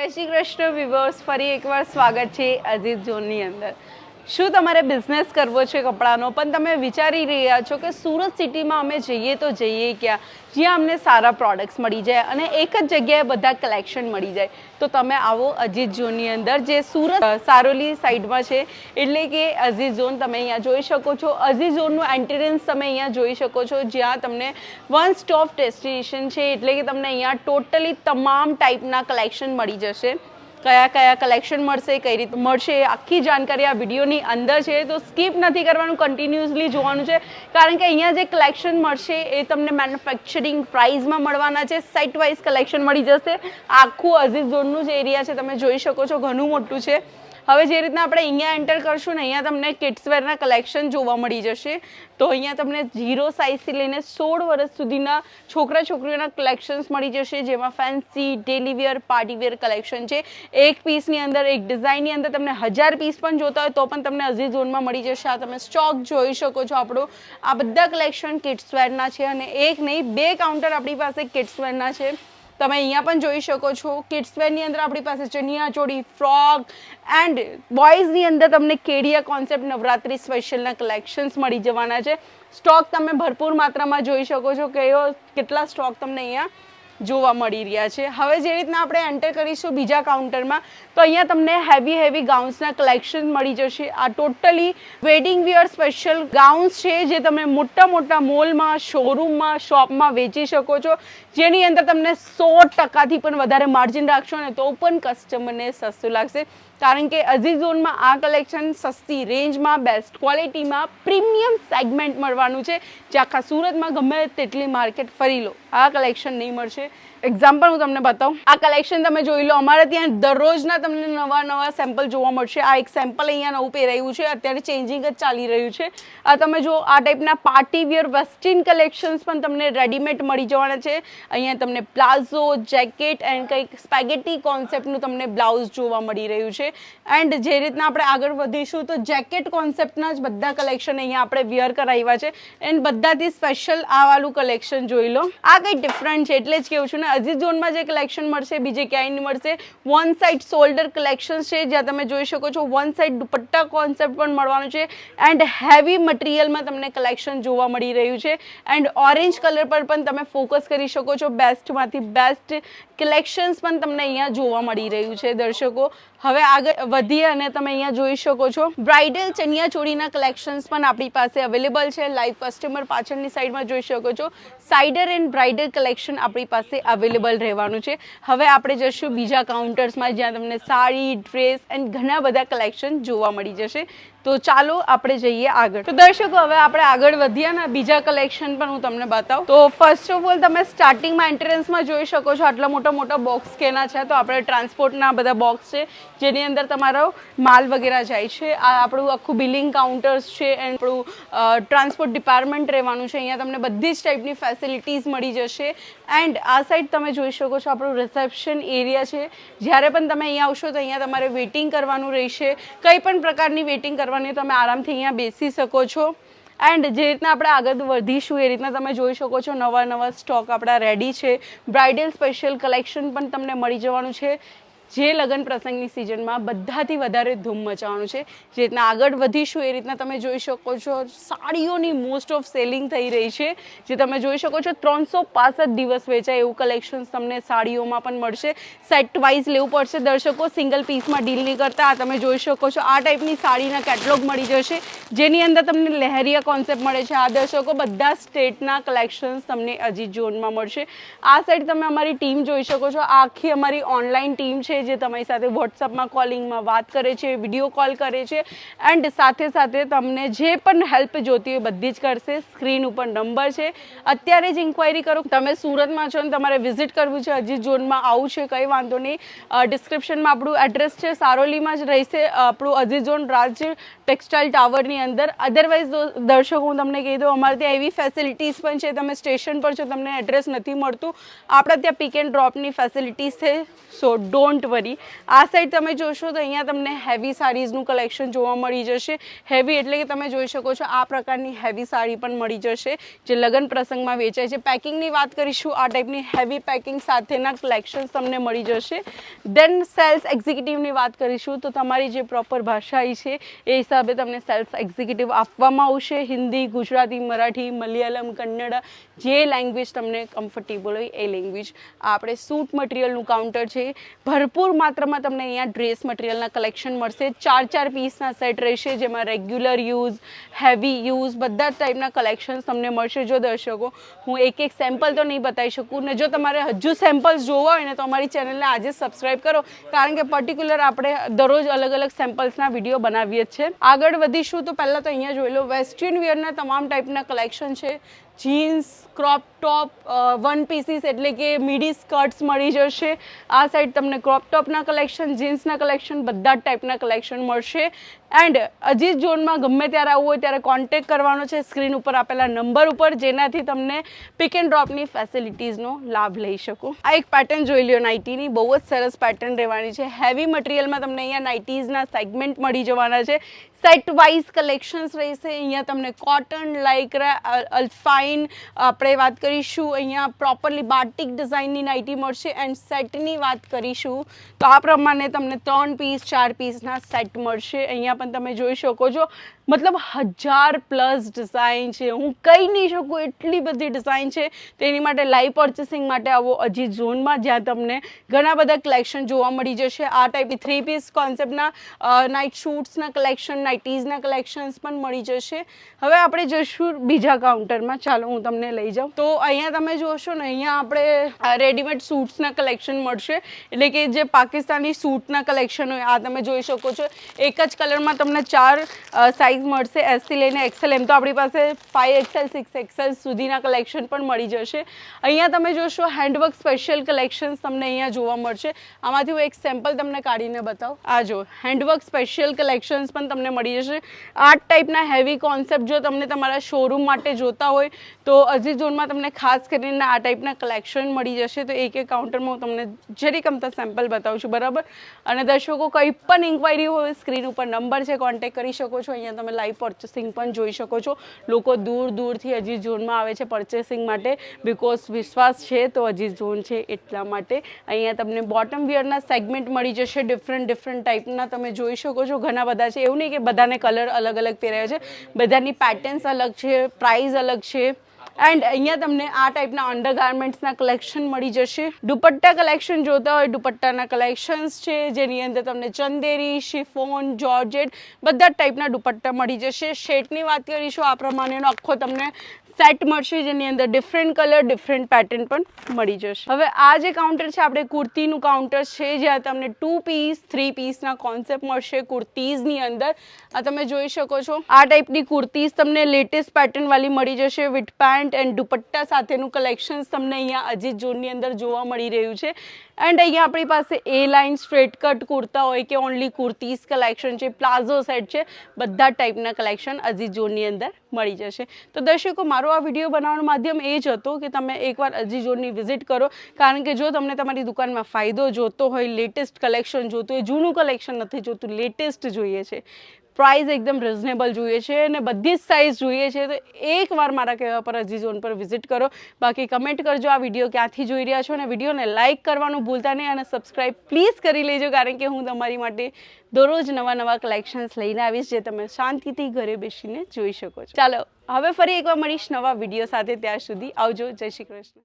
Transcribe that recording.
જય શ્રી કૃષ્ણ વિવર્સ ફરી એકવાર સ્વાગત છે અજીત ઝોનની અંદર. શું તમારે બિઝનેસ કરવો છે કપડાનો? પણ તમે વિચારી રહ્યા છો કે સુરત સિટીમાં અમે જઈએ તો જઈએ ક્યાં? જ્યાં અમને સારા પ્રોડક્ટ્સ મળી જાય અને એક જ જગ્યાએ બધા કલેક્શન મળી જાય. તો તમે આવો અજીત ઝોનની અંદર, જે સુરત સારોલી સાઈડમાં છે. એટલે કે અઝીઝ ઝોન તમે અહીંયા જોઈ શકો છો. અઝીઝ ઝોનનું એન્ટ્રન્સ તમે અહીંયા જોઈ શકો છો, જ્યાં તમને વન સ્ટોપ ડેસ્ટિનેશન છે. એટલે કે તમને અહીંયા ટોટલી તમામ ટાઈપના કલેક્શન મળી જશે. કયા કયા કલેક્શન મળશે, કઈ રીતે મળશે, આખી જાણકારી આ વિડીયોની અંદર છે, તો સ્કીપ નથી કરવાનું કન્ટિન્યુઅસલી જોવાનું છે. કારણ કે અહીંયા જે કલેક્શન મળશે એ તમને મેન્યુફેક્ચરિંગ પ્રાઇઝમાં મળવાના છે સેટ વાઇઝ કલેક્શન મળી જશે. આખું અઝીઝ ઝોનનું જે એરિયા છે, તમે જોઈ શકો છો, ઘણું મોટું છે. હવે જે રીતના આપણે અહીંયા એન્ટર કરશું ને, અહીંયા તમને કિડ્સવેરના કલેક્શન જોવા મળી જશે. તો અહીંયા તમને ઝીરો સાઇઝથી લઈને સોળ વર્ષ સુધીના છોકરા છોકરીઓના કલેક્શન્સ મળી જશે, જેમાં fancy daily wear party wear party wear collection છે. એક પીસની અંદર, એક ડિઝાઇનની અંદર તમને હજાર પીસ પણ જોતા હોય તો પણ તમને અઝી ઝોનમાં મળી જશે. આ તમે સ્ટોક જોઈ શકો છો આપણો. આ બધા કલેક્શન કિડ્સવેરના છે અને એક નહીં, બે કાઉન્ટર આપણી પાસે કિડ્સવેરના છે. તમે અહીંયા પણ જોઈ શકો છો. કિડ્સવેરની અંદર આપણી પાસે ચણિયા ચોળી, ફ્રોક એન્ડ બોયઝની અંદર તમને કેડિયા કોન્સેપ્ટ નવરાત્રી સ્પેશિયલના કલેક્શન્સ મળી જવાના છે. સ્ટોક તમે ભરપૂર માત્રામાં જોઈ શકો છો. કયો, કેટલા સ્ટોક તમને અહીંયા જોવા મળી રહ્યા છે. હવે જે રીતના આપણે એન્ટર કરીશું બીજા કાઉન્ટરમાં તો અહીંયા તમને હેવી હેવી ગાઉન્સના કલેક્શન મળી જશે. આ totally wedding wear special gowns છે જે તમે મોટા મોટા મોલમાં શોરૂમમાં શોપમાં વેચી શકો છો. જેની અંદર તમને સો ટકાથી પણ વધારે માર્જિન રાખશો ને તો પણ કસ્ટમરને સસ્તું લાગશે. કારણ કે અઝી ઝોનમાં આ કલેક્શન સસ્તી રેન્જમાં બેસ્ટ ક્વોલિટીમાં પ્રીમિયમ સેગમેન્ટ મળવાનું છે. જે આખા સુરતમાં ગમે તેટલી માર્કેટ ફરી લો. આ કલેક્શન નહીં મળશે. એક્ઝામ્પલ હું તમને બતાવું. આ કલેક્શન તમે જોઈ લો, અમારે ત્યાં દરરોજના તમને નવા નવા સેમ્પલ જોવા મળશે. આ એક સેમ્પલ અહીંયા નવું પહેરાયું છે, અત્યારે ચેન્જિંગ જ ચાલી રહ્યું છે. આ તમે જો આ ટાઈપના પાર્ટી વિયર વેસ્ટર્ન કલેક્શન્સ પણ તમને રેડીમેડ મળી જવાના છે. અહીંયા તમને પ્લાઝો, જેકેટ એન્ડ કંઈક સ્પેગેટી કોન્સેપ્ટનું તમને બ્લાઉઝ જોવા મળી રહ્યું છે. એન્ડ જે રીતના આપણે આગળ વધીશું, તો જેકેટ કોન્સેપ્ટના જ બધા કલેક્શન અહીંયા આપણે વિયર કરાવ્યા છે. એન્ડ બધાથી સ્પેશિયલ આ વાળું કલેક્શન જોઈ લો. આ કંઈ ડિફરન્ટ છે, એટલે જ કહું છું ને અઝીઝ ઝોનમાં જે કલેક્શન મળશે, બીજે ક્યાંય નહીં મળશે. વન સાઇડ શોલ્ડર કલેક્શન છે, જ્યાં તમે જોઈ શકો છો વન સાઇડ દુપટ્ટા કોન્સેપ્ટ પણ મળવાનું છે. એન્ડ હેવી મટીરિયલમાં તમને કલેક્શન જોવા મળી રહ્યું છે. એન્ડ ઓરેન્જ કલર પર પણ તમે ફોકસ કરી શકો છો બેસ્ટમાંથી બેસ્ટ કલેક્શન્સ પણ તમને અહીંયા જોવા મળી રહ્યું છે, દર્શકો. હવે આગળ વધીએ અને તમે અહીંયા જોઈ શકો છો. બ્રાઇડલ ચણિયા ચોળીના કલેક્શન્સ પણ આપણી પાસે અવેલેબલ છે. લાઈવ કસ્ટમર પાછળની સાઈડમાં જોઈ શકો છો. સાઇડર એન્ડ બ્રાઇડલ કલેક્શન આપણી પાસે અવેલેબલ રહેવાનું છે. હવે આપણે જશું બીજા કાઉન્ટર્સમાં જ્યાં તમને સાડી ડ્રેસ એન્ડ ઘણા બધા કલેક્શન જોવા મળી જશે. તો ચાલો આપણે જઈએ આગળ. તો દર્શકો, હવે આપણે આગળ વધીએ ને બીજા કલેક્શન પણ હું તમને બતાવું. તો ફર્સ્ટ ઓફ ઓલ તમે સ્ટાર્ટિંગમાં એન્ટ્રન્સમાં જોઈ શકો છો. આટલા મોટા મોટા બોક્સ કેના છે. તો આપણે ટ્રાન્સપોર્ટના બધા બોક્સ છે. જેની અંદર તમારો માલ વગેરે જાય છે. આ આપણું આખું બિલિંગ કાઉન્ટર્સ છે એન્ડ આપણું ટ્રાન્સપોર્ટ ડિપાર્ટમેન્ટ રહેવાનું છે. અહીંયા તમને બધી જ ટાઈપની ફેસિલિટીઝ મળી જશે. એન્ડ આ સાઈડ તમે જોઈ શકો છો આપણું રિસેપ્શન એરિયા છે. જ્યારે પણ તમે અહીંયા આવશો તો અહીંયા તમારે વેઇટિંગ કરવાનું રહેશે. કંઈ પણ પ્રકારની વેઇટિંગ કરવાની તમે આરામથી અહીંયા બેસી શકો છો. એન્ડ જે રીતના આપણે આગળ વધીશું એ રીતના તમે જોઈ શકો છો નવા નવા સ્ટોક આપણા રેડી છે. બ્રાઇડલ સ્પેશિયલ કલેક્શન પણ તમને મળી જવાનું છે. જે લગ્ન પ્રસંગની સિઝનમાં બધાથી વધારે ધૂમ મચાવવાનું છે. જે રીતના આગળ વધીશું એ રીતના તમે જોઈ શકો છો, સાડીઓની મોસ્ટ ઓફ સેલિંગ થઈ રહી છે. જે તમે જોઈ શકો છો, ત્રણસો દિવસ વેચાય એવું કલેક્શન્સ તમને સાડીઓમાં પણ મળશે. સેટ વાઇઝ લેવું પડશે દર્શકો સિંગલ પીસમાં ડીલ નહીં કરતા. આ તમે જોઈ શકો છો, આ ટાઈપની સાડીના કેટલોગ મળી જશે. જેની અંદર તમને લહેરિયા કોન્સેપ્ટ મળે છે. આ દર્શકો બધા સ્ટેટના કલેક્શન્સ તમને અજીત ઝોનમાં મળશે. આ સાઈડ તમે અમારી ટીમ જોઈ શકો છો. આખી અમારી ઓનલાઈન ટીમ છે. જે તમારી સાથે વોટ્સઅપમાં કોલિંગમાં વાત કરે છે વીડિયો કોલ કરે છે એન્ડ સાથે સાથે તમને જે પણ હેલ્પ જોતી હોય બધી જ કરશે. સ્ક્રીન ઉપર નંબર છે. અત્યારે જ ઇન્ક્વાયરી કરો. તમે સુરતમાં છો ને તમારે વિઝિટ કરવું છે અજીત ઝોનમાં આવું છે, કંઈ વાંધો નહીં. ડિસ્ક્રિપ્શનમાં આપણું એડ્રેસ છે. સારોલીમાં જ રહેશે. આપણું અજીત ઝોન રાજ ટેક્સટાઇલ ટાવરની અંદર. અધરવાઇઝ દર્શકો, હું તમને કહી દઉં, અમારે ત્યાં એવી ફેસિલિટીઝ પણ છે. તમે સ્ટેશન પર છો, તમને એડ્રેસ નથી મળતું. આપણા ત્યાં પિક એન્ડ ડ્રોપની ફેસિલિટીઝ છે. સો ડોન્ટ વરી આ સાઈડ તમે જોશો તો અહીંયા તમને હેવી સાડીઝનું કલેક્શન જોવા મળી જશે. હેવી એટલે કે તમે જોઈ શકો છો, આ પ્રકારની હેવી સાડી પણ મળી જશે, જે લગ્ન પ્રસંગમાં વેચાય છે. પેકિંગની વાત કરીશું, આ ટાઈપની હેવી પેકિંગ સાથેના કલેક્શન્સ તમને મળી જશે. દેન સેલ્સ એક્ઝિક્યુટિવની વાત કરીશું, તો તમારી જે પ્રોપર ભાષા છે, એ હિસાબે તમને સેલ્ફ એક્ઝિક્યુટિવ આપવામાં આવશે. હિન્દી, ગુજરાતી, મરાઠી, મલયાલમ, કન્નડ જે લેંગ્વેજ તમને કમ્ફર્ટેબલ હોય એ લેંગ્વેજ આપણે સૂટ મટીરિયલનું કાઉન્ટર છે. ભરપૂર માત્રામાં તમને અહીંયા ડ્રેસ મટીરિયલના કલેક્શન મળશે. ચાર ચાર પીસના સેટ રહેશે, જેમાં રેગ્યુલર યુઝ હેવી યુઝ બધા જ ટાઈપના કલેક્શન્સ તમને મળશે. જો દર્શકો, હું એક એક સેમ્પલ તો નહીં બતાવી શકું. ને જો તમારે હજુ સેમ્પલ્સ જોવા હોય ને તો અમારી ચેનલને આજે સબસ્ક્રાઇબ કરો. કારણ કે પર્ટિક્યુલર આપણે દરરોજ અલગ અલગ સેમ્પલ્સના વીડિયો બનાવીએ જ છે આગળ વધીશું તો પહેલાં તો અહીંયા જોઈ લો વેસ્ટર્ન વિયરના તમામ ટાઈપના કલેક્શન છે. Jeans crop top one pieces એટલે કે મીડી સ્કર્ટ્સ મળી જશે. આ સાઈડ તમને ક્રોપ ટોપના કલેક્શન જીન્સના કલેક્શન બધા જ ટાઈપના કલેક્શન મળશે. એન્ડ અજીત ઝોનમાં ગમે ત્યારે આવવું હોય ત્યારે કોન્ટેક કરવાનો છે. સ્ક્રીન ઉપર આપેલા નંબર ઉપર જેનાથી તમને પિક એન્ડ ડ્રોપની ફેસિલિટીઝનો લાભ લઈ શકો. આ એક પેટર્ન જોઈ લ્યો નાઇટીની બહુ જ સરસ પેટર્ન રહેવાની છે. હેવી મટીરિયલમાં તમને અહીંયા નાઇટીઝના સેગમેન્ટ મળી જવાના છે. સેટ વાઇઝ કલેક્શન્સ રહેશે. અહીંયા તમને કોટન લાઇક્રા અલ્ફાઇન આપણે વાત કરીશું અહીંયા પ્રોપરલી બાટિક ડિઝાઇનની નાઇટી મળશે એન્ડ સેટની વાત કરીશું. તો આ પ્રમાણે તમને ત્રણ પીસ ચાર પીસના સેટ મળશે. અહીંયા પણ તમે જોઈ શકો છો, મતલબ હજાર પ્લસ ડિઝાઇન છે. હું કહી નહીં શકું એટલી બધી ડિઝાઇન છે. તેની માટે લાઈવ પર્ચેસિંગ માટે આવો અજી ઝોનમાં જ્યાં તમને ઘણા બધા કલેક્શન જોવા મળી જશે. આ ટાઈપની થ્રી પીસ કોન્સેપ્ટના નાઇટ શૂટ્સના કલેક્શન નાઇટીઝના કલેક્શન્સ પણ મળી જશે. હવે આપણે જઈશું બીજા કાઉન્ટરમાં ચાલો હું તમને લઈ જાઉં. તો અહીંયા તમે જોશો ને, અહીંયા આપણે રેડીમેડ સૂટ્સના કલેક્શન મળશે. એટલે કે જે પાકિસ્તાની સૂટના કલેક્શન હોય, આ તમે જોઈ શકો છો. એક જ કલરમાં તમને ચાર સાઇઝ મળશે એસથી લઈને એક્સેલ એમ તો આપણી પાસે ફાઇવ એક્સેલ સિક્સ એક્સેલ સુધીના કલેક્શન પણ મળી જશે. અહીંયા તમે જોશો હેન્ડવર્ક સ્પેશિયલ કલેક્શન્સ તમને અહીંયા જોવા મળશે. આમાંથી હું એક સેમ્પલ તમને કાઢીને બતાવું. આ જો હેન્ડવર્ક સ્પેશિયલ કલેક્શન્સ પણ તમને મળી જશે. આ ટાઈપના હેવી કોન્સેપ્ટ જો તમને તમારા શોરૂમ માટે જોતા હોય તો અજીત ઝોનમાં તમને ખાસ કરીને આ ટાઈપના કલેક્શન મળી જશે. તો એક એક કાઉન્ટરમાં હું તમને જરીક અમતા સેમ્પલ બતાવું છું, બરાબર? અને દર્શકો, કંઈ પણ ઇન્ક્વાયરી હોય સ્ક્રીન ઉપર નંબર છે કોન્ટેક કરી શકો છો. અહીંયા તમે લાઈવ પર્ચેસિંગ પણ જોઈ શકો છો. લોકો દૂર દૂરથી અજીત ઝોનમાં આવે છે પર્ચેસિંગ માટે. બિકોઝ વિશ્વાસ છે તો અજીત ઝોન છે એટલા માટે. અહીંયા તમને બોટમ વિયરના સેગમેન્ટ મળી જશે. ડિફરન્ટ ડિફરન્ટ ટાઈપના તમે જોઈ શકો છો. ઘણા બધા છે. એવું નહીં કે બધાને કલર અલગ અલગ પહેર્યા છે. બધાની પેટર્ન્સ અલગ છે પ્રાઇસ અલગ છે. એન્ડ અહીંયા તમને આ ટાઈપના અંડર ગાર્મેન્ટ્સના કલેક્શન મળી જશે. દુપટ્ટા કલેક્શન જોતા હોય, દુપટ્ટાના કલેક્શન્સ છે, જેની અંદર તમને ચંદેરી, શિફોન, જોર્જેટ, બધા જ ટાઈપના દુપટ્ટા મળી જશે. શેટની વાત કરીશું, આ પ્રમાણેનો આખો તમને સેટ મળશે, જેની અંદર ડિફરન્ટ કલર ડિફરન્ટ પેટર્ન પણ મળી જશે. હવે આ જે કાઉન્ટર છે, આપણે કુર્તીનું કાઉન્ટર છે, જ્યાં તમને ટુ પીસ થ્રી પીસના કોન્સેપ્ટ મળશે કુર્તીઝની અંદર. આ તમે જોઈ શકો છો. આ ટાઈપની કુર્તીઝ તમને લેટેસ્ટ પેટર્નવાળી મળી જશે. વિથ પેન્ટ એન્ડ દુપટ્ટા સાથેનું કલેક્શન્સ તમને અહીંયા અજીત ઝોનની અંદર જોવા મળી રહ્યું છે. એન્ડ અહીંયા આપણી પાસે A line straight cut kurta હોય કે ઓનલી કુર્તીઝ કલેક્શન છે, પ્લાઝો સેટ છે, બધા ટાઈપના કલેક્શન અજીત ઝોનની અંદર મળી જશે. તો દર્શકો, મારો આ વીડિયો બનાવવાનો માધ્યમ એ જ હતો કે તમે એકવાર અજી જોનની વિઝિટ કરો. કારણ કે જો તમને તમારી દુકાનમાં ફાયદો જોતો હોય, લેટેસ્ટ કલેક્શન જોતું હોય, જૂનું કલેક્શન નથી જોતું, લેટેસ્ટ જોઈએ છે. પ્રાઇસ એકદમ રિઝનેબલ જોઈએ છે અને બધી જ સાઇઝ જોઈએ છે, તો એકવાર મારા કહેવા પર હજી ઝોન પર વિઝિટ કરો. બાકી કમેન્ટ કરજો આ વીડિયો ક્યાંથી જોઈ રહ્યા છો અને વિડીયોને લાઇક કરવાનું ભૂલતા નહીં અને સબસ્ક્રાઈબ પ્લીઝ કરી લેજો, કારણ કે હું તમારી માટે દરરોજ નવા નવા કલેક્શન્સ લઈને આવીશ જે તમે શાંતિથી ઘરે બેસીને જોઈ શકો છો. ચાલો, હવે ફરી એકવાર મળીશ નવા વીડિયો સાથે ત્યાં સુધી. આવજો, જય શ્રી કૃષ્ણ.